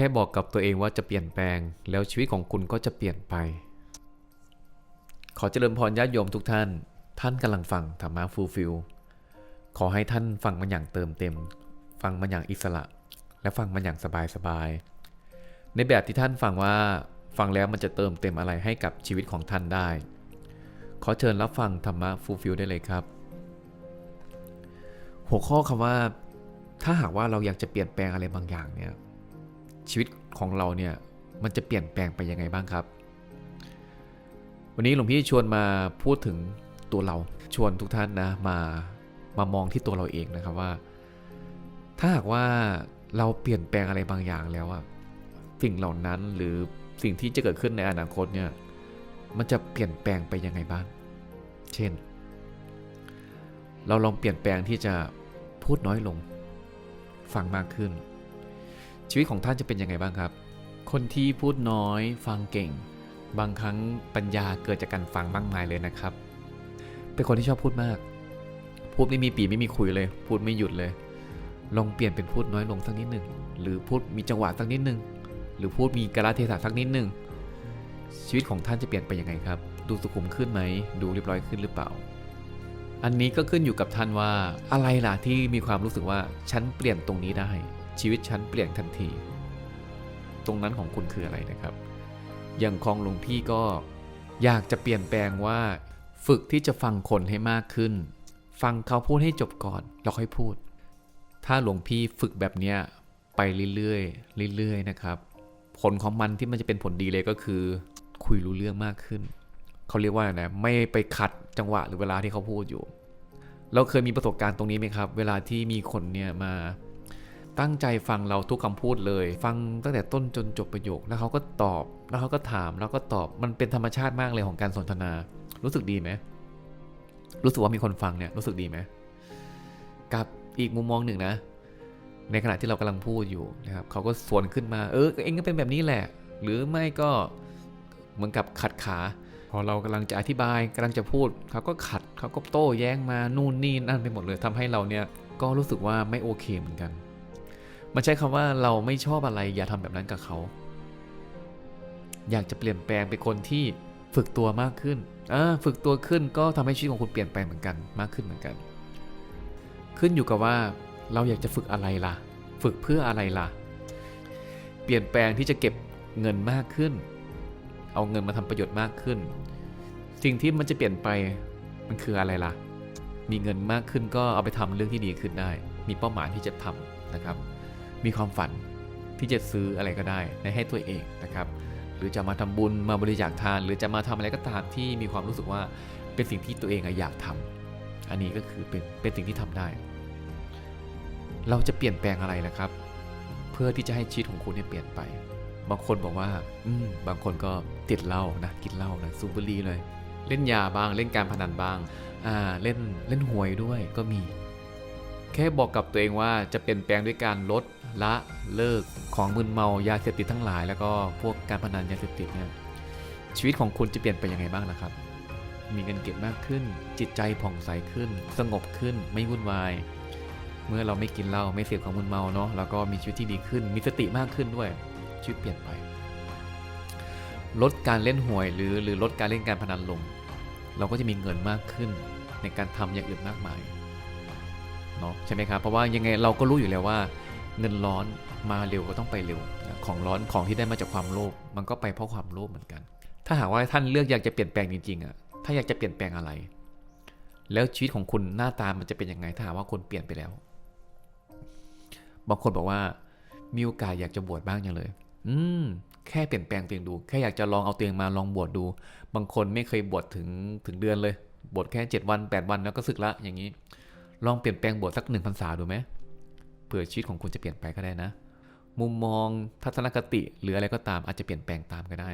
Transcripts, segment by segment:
ค่บอกกับตัวเองว่าจะเปลี่ยนแปลง แล้วชีวิตของคุณก็จะเปลี่ยนไป ขอเจริญพรญาติโยมทุกท่าน ท่านกำลังฟังธรรมะฟูลฟิลขอให้ท่านฟังมันอย่างเติมเต็ม ฟังมันอย่างอิสระ และฟังมันอย่างสบายๆในแบบที่ท่านฟังว่าฟังแล้วมันจะเติมเต็มอะไรให้กับชีวิตของท่านได้ ขอเชิญรับฟังธรรมะฟูลฟิลได้เลยครับ หัวข้อคำว่า ถ้าหากว่าเราอยากจะเปลี่ยนแปลงอะไรบางอย่างเนี่ย ชีวิตของเราเนี่ยมันจะเปลี่ยนแปลงไปยังไงบ้างครับ วันนี้หลวงพี่ชวนมาพูดถึงตัวเราชวนทุกท่านนะมามามองที่ตัวเราเองนะครับว่า ถ้าหากว่าเราเปลี่ยนแปลงอะไรบางอย่างแล้วอะสิ่งเหล่านั้นหรือสิ่งที่จะเกิดขึ้นในอนาคตเนี่ยมันจะเปลี่ยนแปลงไปยังไงบ้าง เช่น เราลองเปลี่ยนแปลงที่จะพูดน้อยลง ฟังมากขึ้น ชีวิตของท่านจะเป็นยังไงบ้างครับ คนที่พูดน้อยฟังเก่ง บางครั้งปัญญาเกิดจากการฟังมากมายเลยนะครับ เป็นคนที่ชอบพูดมาก พูดไม่มีปีไม่มีคุยเลย พูดไม่หยุดเลย ลองเปลี่ยนเป็นพูดน้อยลงสักนิดหนึ่งหรือพูดมีจังหวะสักนิดหนึ่งหรือพูดมีกาเทศะสักนิดหนึ่งชีวิตของท่านจะเปลี่ยนไปยังไงครับ ดูสุขุมขึ้นไหม ดูเรียบร้อยขึ้นหรือเปล่า อันนี้ก็ขึ้นอยู่กับท่านว่าอะไรล่ะที่มีความรู้สึกว่าฉันเปลี่ยนตรงนี้ได้ ชีวิตฉันเปลี่ยนทันที ตรงนั้นของคุณคืออะไรนะครับ อย่างของหลวงพี่ก็อยากจะเปลี่ยนแปลงว่า ฝึกที่จะฟังคนให้มากขึ้น ฟังเขาพูดให้จบก่อนแล้วค่อยพูด ถ้าหลวงพี่ฝึกแบบเนี้ยไปเรื่อยๆเรื่อยๆนะครับ ผลของมันที่มันจะเป็นผลดีเลยก็คือ คุยรู้เรื่องมากขึ้นเขาเรียกว่าไรนะไม่ไปขัดจังหวะหรือเวลาที่เขาพูดอยู่ เราเคยมีประสบการณ์ตรงนี้ไหมครับ เวลาที่มีคนเนี่ยมา ตั้งใจฟังเราทุกคำพูดเลย ฟังตั้งแต่ต้นจนจบประโยค แล้วเขาก็ตอบ แล้วเขาก็ถามแล้วก็ตอบมันเป็นธรรมชาติมากเลยของการสนทนา รู้สึกดีไหมรู้สึกว่ามีคนฟังเนี่ยรู้สึกดีไหมกับอีกมุมมองหนึ่งนะ ในขณะที่เรากำลังพูดอยู่นะครับเขาก็สวนขึ้นมา เออเองก็เป็นแบบนี้แหละ หรือไม่ก็เหมือนกับขัดขา พอเรากำลังจะอธิบายกำลังจะพูดเขาก็ขัดเขาก็โต้แย้งมานู่นนี่นั่นไปหมดเลยทำให้เราเนี่ยก็รู้สึกว่าไม่โอเคเหมือนกัน มันใช้คำว่าเราไม่ชอบอะไรอย่าทำแบบนั้นกับเขา อยากจะเปลี่ยนแปลงเป็นคนที่ฝึกตัวมากขึ้นอ่าฝึกตัวขึ้นก็ทำให้ชีวิตของคุณเปลี่ยนไปเหมือนกันมากขึ้นเหมือนกัน ขึ้นอยู่กับว่าเราอยากจะฝึกอะไรล่ะ ฝึกเพื่ออะไรล่ะ เปลี่ยนแปลงที่จะเก็บเงินมากขึ้น เอาเงินมาทำประโยชน์มากขึ้น สิ่งที่มันจะเปลี่ยนไปมันคืออะไรล่ะ มีเงินมากขึ้นก็เอาไปทำเรื่องที่ดีขึ้นได้ มีเป้าหมายที่จะทำนะครับ มีความฝันที่จะซื้ออะไรก็ได้ในให้ตัวเองนะครับ หรือจะมาทำบุญมาบริจาคทาน หรือจะมาทำอะไรก็ตามที่มีความรู้สึกว่าเป็นสิ่งที่ตัวเองอยากทำอันนี้ก็คือเป็นเป็นสิ่งที่ทำได้ เราจะเปลี่ยนแปลงอะไรนะครับ เพื่อที่จะให้ชีวิตของคุณเนี่ยเปลี่ยนไป บางคนบอกว่า อืมบางคนก็ติดเหล้านะกินเหล้านะสูบบุหรี่เลย เล่นยาบ้างเล่นการพนันบ้างอ่าเล่นเล่นหวยด้วยก็มี แค่บอกกับตัวเองว่าจะเปลี่ยนแปลงด้วยการลดละเลิกของมึนเมายาเสพติดทั้งหลาย แล้วก็พวกการพนันยาเสพติดเนี่ยชีวิตของคุณจะเปลี่ยนไปยังไงบ้างล่ะครับ มีเงินเก็บมากขึ้น จิตใจผ่องใสขึ้น สงบขึ้นไม่วุ่นวาย เมื่อเราไม่กินเหล้าไม่เสพของมึนเมาเนาะแล้วก็มีชีวิตที่ดีขึ้น มีสติมากขึ้นด้วยชีวิตเปลี่ยนไป ลดการเล่นหวยหรือหรือลดการเล่นการพนันลง เราก็จะมีเงินมากขึ้นในการทำอย่างอื่นมากมาย เนาะใช่ไหมครับ เพราะว่ายังไงเราก็รู้อยู่แล้วว่า เงินร้อนมาเร็วก็ต้องไปเร็ว ของร้อนของที่ได้มาจากความโลภมันก็ไปเพราะความโลภเหมือนกัน ถ้าหากว่าท่านเลือกอยากจะเปลี่ยนแปลงจริงๆอะถ้าอยากจะเปลี่ยนแปลงอะไร แล้วชีวิตของคุณหน้าตามันจะเป็นยังไงถ้าหากว่าคุณเปลี่ยนไปแล้ว บางคนบอกว่ามีโอกาสอยากจะบวชบ้างอยังเลย อืมแค่เปลี่ยนแปลงตัวเองดู แค่อยากจะลองเอาตัวเองมาลองบวชดู บางคนไม่เคยบวชถึงถึงเดือนเลย บวชแค่ 7 วัน 8 วันแล้วก็สึกละอย่างนี้ ลองเปลี่ยนแปลงบทสักหนึ่งพรรษาดูไหมเผื่อชีวิตของคุณจะเปลี่ยนไปก็ได้นะ มุมมองทัศนคติหรืออะไรก็ตามอาจจะเปลี่ยนแปลงตามก็ได้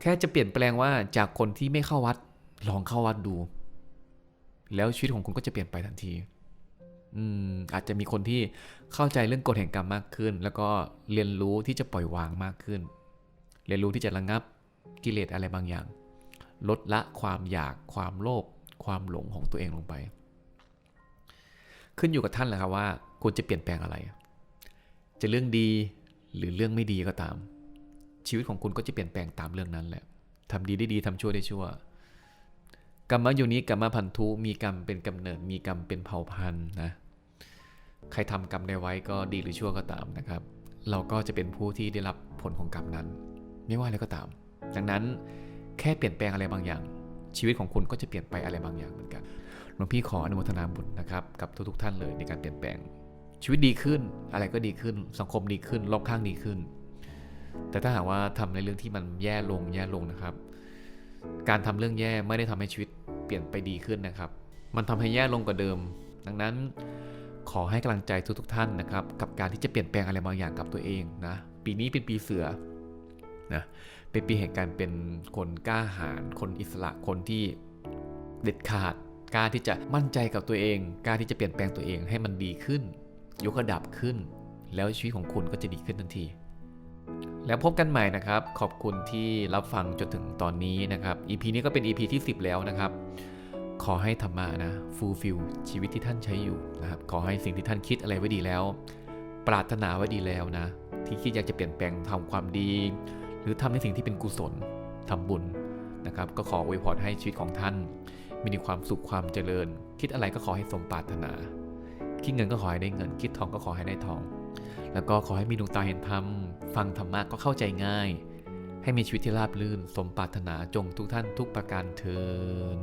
แค่จะเปลี่ยนแปลงว่าจากคนที่ไม่เข้าวัด ลองเข้าวัดดู แล้วชีวิตของคุณก็จะเปลี่ยนไปทันทีอืมอาจจะมีคนที่เข้าใจเรื่องกฎแห่งกรรมมากขึ้น แล้วก็เรียนรู้ที่จะปล่อยวางมากขึ้น เรียนรู้ที่จะระงับกิเลสอะไรบางอย่าง ลดละความอยากความโลภความหลงของตัวเองลงไป ขึ้นอยู่กับท่านแหละครับว่าคุณจะเปลี่ยนแปลงอะไร จะเรื่องดีหรือเรื่องไม่ดีก็ตาม ชีวิตของคุณก็จะเปลี่ยนแปลงตามเรื่องนั้นแหละทำดีได้ดีทำชั่วได้ชั่วกรรมะอยู่นี้กรรมะพันธุมีกรรมเป็นกำเนิดมีกรรมเป็นเผ่าพันธุ์นะใครทำกรรมใดไว้ก็ดีหรือชั่วก็ตามนะครับ เราก็จะเป็นผู้ที่ได้รับผลของกรรมนั้น ไม่ว่าอะไรก็ตาม ดังนั้นแค่เปลี่ยนแปลงอะไรบางอย่าง ชีวิตของคุณก็จะเปลี่ยนไปอะไรบางอย่างเหมือนกัน ลวงพี่ขออนุโมทนาบุญนะครับกับทุกๆท่านเลยในการเปลี่ยนแปลง ชีวิตดีขึ้นอะไรก็ดีขึ้น สังคมดีขึ้นรอบข้างดีขึ้น แต่ถ้าหากว่าทำในเรื่องที่มันแย่ลงแย่ลงนะครับ การทำเรื่องแย่ไม่ได้ทำให้ชีวิตเปลี่ยนไปดีขึ้นนะครับ มันทำให้แย่ลงกว่าเดิม ดังนั้นขอให้กำลังใจทุกๆท่านนะครับ กับการที่จะเปลี่ยนแปลงอะไรบางอย่างกับตัวเองนะปีนี้เป็นปีเสือนะเป็นปีแห่งการเป็นคนกล้าหาญคนอิสระคนที่เด็ดขาด กล้าที่จะมั่นใจกับตัวเองกล้าที่จะเปลี่ยนแปลงตัวเองให้มันดีขึ้น ยกระดับขึ้น แล้วชีวิตของคุณก็จะดีขึ้นทันที แล้วพบกันใหม่นะครับ ขอบคุณที่รับฟังจนถึงตอนนี้นะครับ EP นี้ก็เป็น EP ที่ 10 แล้วนะครับ ขอให้ธรรมะนะฟูลฟิลชีวิตที่ท่านใช้อยู่นะครับขอให้สิ่งที่ท่านคิดอะไรไว้ดีแล้ว ปรารถนาไว้ดีแล้วนะ ที่คิดอยากจะเปลี่ยนแปลงทำความดี หรือทำในสิ่งที่เป็นกุศลทำบุญนะครับ ก็ขออวยพรให้ชีวิตของท่าน มีความสุขความเจริญ คิดอะไรก็ขอให้สมปรารถนา คิดเงินก็ขอให้ได้เงิน คิดทองก็ขอให้ได้ทอง แล้วก็ขอให้มีดวงตาเห็นธรรม ฟังธรรมะก็เข้าใจง่าย ให้มีชีวิตที่ราบรื่น สมปรารถนาจงทุกท่านทุกประการเทิน